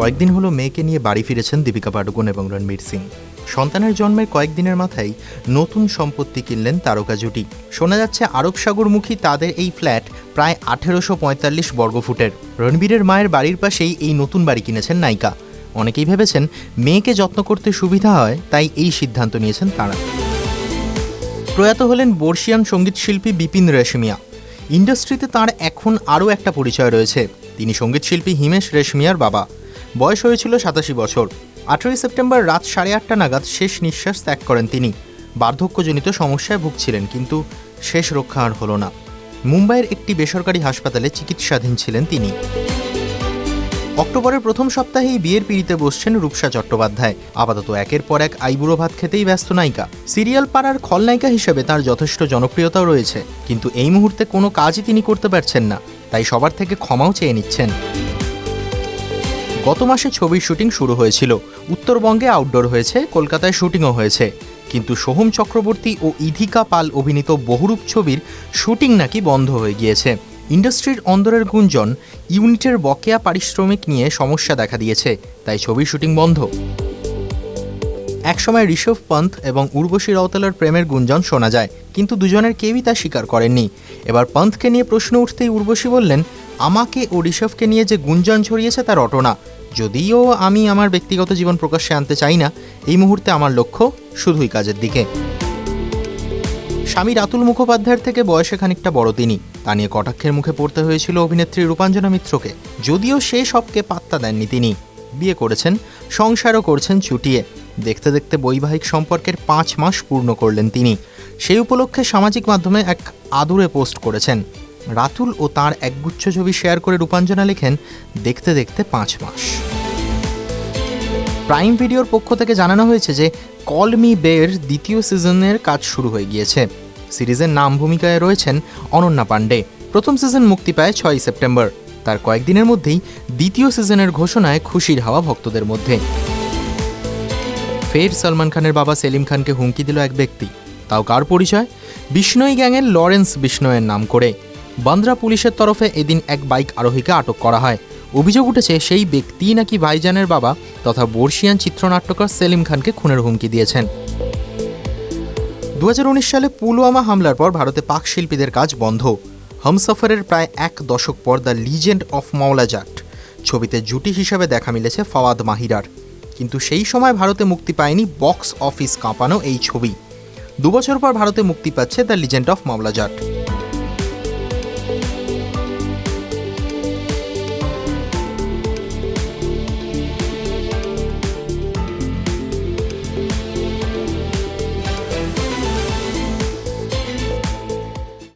কয়েকদিন হলো মেয়েকে নিয়ে বাড়ি ফিরেছেন দীপিকা পাডুকোন এবং রণবীর সিং। সন্তানের জন্মের কয়েকদিনের মাথায় নতুন সম্পত্তি কিনলেন তারকা জুটি। শোনা যাচ্ছে, আরব সাগরমুখী তাদের এই ফ্ল্যাট প্রায় আঠেরোশো পঁয়তাল্লিশ বর্গফুটের। রণবীরের মায়ের বাড়ির পাশেই এই নতুন বাড়ি কিনেছেন নায়িকা। অনেকেই ভেবেছেন, মেয়েকে যত্ন করতে সুবিধা হয়, তাই এই সিদ্ধান্ত নিয়েছেন তাঁরা। প্রয়াত হলেন বর্ষিয়ান সঙ্গীতশিল্পী বিপিন রেশমিয়া। ইন্ডাস্ট্রিতে তার এখন আরও একটা পরিচয় রয়েছে। তিনি সঙ্গীতশিল্পী হিমেশ রেশমিয়ার বাবা। বয়স হয়েছিল সাতাশি বছর। আঠেরোই সেপ্টেম্বর রাত সাড়ে আটটা নাগাদ শেষ নিঃশ্বাস ত্যাগ করেন তিনি। বার্ধক্যজনিত সমস্যায় ভুগছিলেন, কিন্তু শেষ রক্ষা আর হলো না। মুম্বাইয়ের একটি বেসরকারি হাসপাতালে চিকিৎসাধীন ছিলেন তিনি। অক্টোবরের প্রথম সপ্তাহেই বিয়ের পিড়িতে বসছেন রূপসা চট্টোপাধ্যায়। আপাতত একের পর এক আইবুড়ো ভাত খেতেই ব্যস্ত নায়িকা। সিরিয়াল পাড়ার খলনায়িকা হিসেবে তার যথেষ্ট জনপ্রিয়তাও রয়েছে, কিন্তু এই মুহূর্তে কোনো কাজই তিনি করতে পারছেন না, তাই সবার থেকে ক্ষমাও চেয়ে নিচ্ছেন। গত মাসে ছবির শুটিং শুরু হয়েছিল। উত্তরবঙ্গে আউটডোর হয়েছে, কলকাতায় শুটিংও হয়েছে। কিন্তু সোহম চক্রবর্তী ও ইধিকা পাল অভিনীত বহুরূপ ছবির শুটিং নাকি বন্ধ হয়ে গিয়েছে। ইন্ডাস্ট্রির অন্দরের গুঞ্জন, ইউনিটের বকেয়া পারিশ্রমিক নিয়ে সমস্যা দেখা দিয়েছে, তাই ছবির শুটিং বন্ধ। একসময় ঋষভ পন্থ এবং উর্বশী রওতালার প্রেমের গুঞ্জন শোনা যায়, কিন্তু দুজনের কেউই তা স্বীকার করেননি। এবার পন্থকে নিয়ে প্রশ্ন উঠতেই উর্বশী বললেন আমাকে ও ঋষভকে নিয়ে যে গুঞ্জন ছড়িয়েছে তার অটনা। যদিও আমি আমার ব্যক্তিগত জীবন প্রকাশ্যে আনতে চাই না, এই মুহূর্তে আমার লক্ষ্য শুধুই কাজের দিকে। স্বামী রাতুল মুখোপাধ্যায়ের থেকে বয়সে খানিকটা বড় তিনি। তা নিয়ে কটাক্ষের মুখে পড়তে হয়েছিল অভিনেত্রী রূপাঞ্জনা মিত্রকে। যদিও সে সবকে পাত্তা দেননি তিনি। বিয়ে করেছেন, সংসারও করছেন ছুটিয়ে দেখতে দেখতে বৈবাহিক সম্পর্কের পাঁচ মাস পূর্ণ করলেন তিনি। সেই উপলক্ষে সামাজিক মাধ্যমে এক আদুরে পোস্ট করেছেন। রাতুল ও তার একগুচ্ছ ছবি শেয়ার করে রূপাঞ্জনা লেখেন, দেখতে দেখতে পাঁচ মাস। প্রাইম ভিডিওর পক্ষ থেকে জানানো হয়েছে যে কল মি বের দ্বিতীয় সিজনের কাজ শুরু হয়ে গিয়েছে। সিরিজের নাম ভূমিকায় রয়েছেন অনন্যা পাণ্ডে। প্রথম সিজন মুক্তি পায় ছয় সেপ্টেম্বর। তার কয়েকদিনের মধ্যেই দ্বিতীয় সিজনের ঘোষণায় খুশির হাওয়া ভক্তদের মধ্যে। ফের সলমান খানের বাবা সেলিম খানকে হুমকি দিল এক ব্যক্তি। তাও কার পরিচয়? বিষ্ণই গ্যাংয়ের লরেন্স বিষ্ণয়ের নাম করে। বান্দ্রা পুলিশের তরফে এদিন এক বাইক আরোহীকে আটক করা হয়। অভিযোগ উঠেছে সেই ব্যক্তি নাকি ভাইজানের বাবা তথা বর্ষিয়ান চিত্রনাট্যকার সেলিম খানকে খুনের হুমকি দিয়েছেন। দু হাজার উনিশ সালে পুলওয়ামা হামলার পর ভারতে পাক শিল্পীদের কাজ বন্ধ। হামসফারের প্রায় এক দশক পর দ্য লিজেন্ড অফ মাওলা জাট। ছবিতে জুটি হিসাবে দেখা মিলেছে ফওয়াদ মাহিরার। কিন্তু সেই সময় ভারতে মুক্তি পায়নি বক্স অফিস কাঁপানো এই ছবি। দুবছর পর ভারতে মুক্তি পাচ্ছে দ্য লিজেন্ড অফ মাওলা জাট।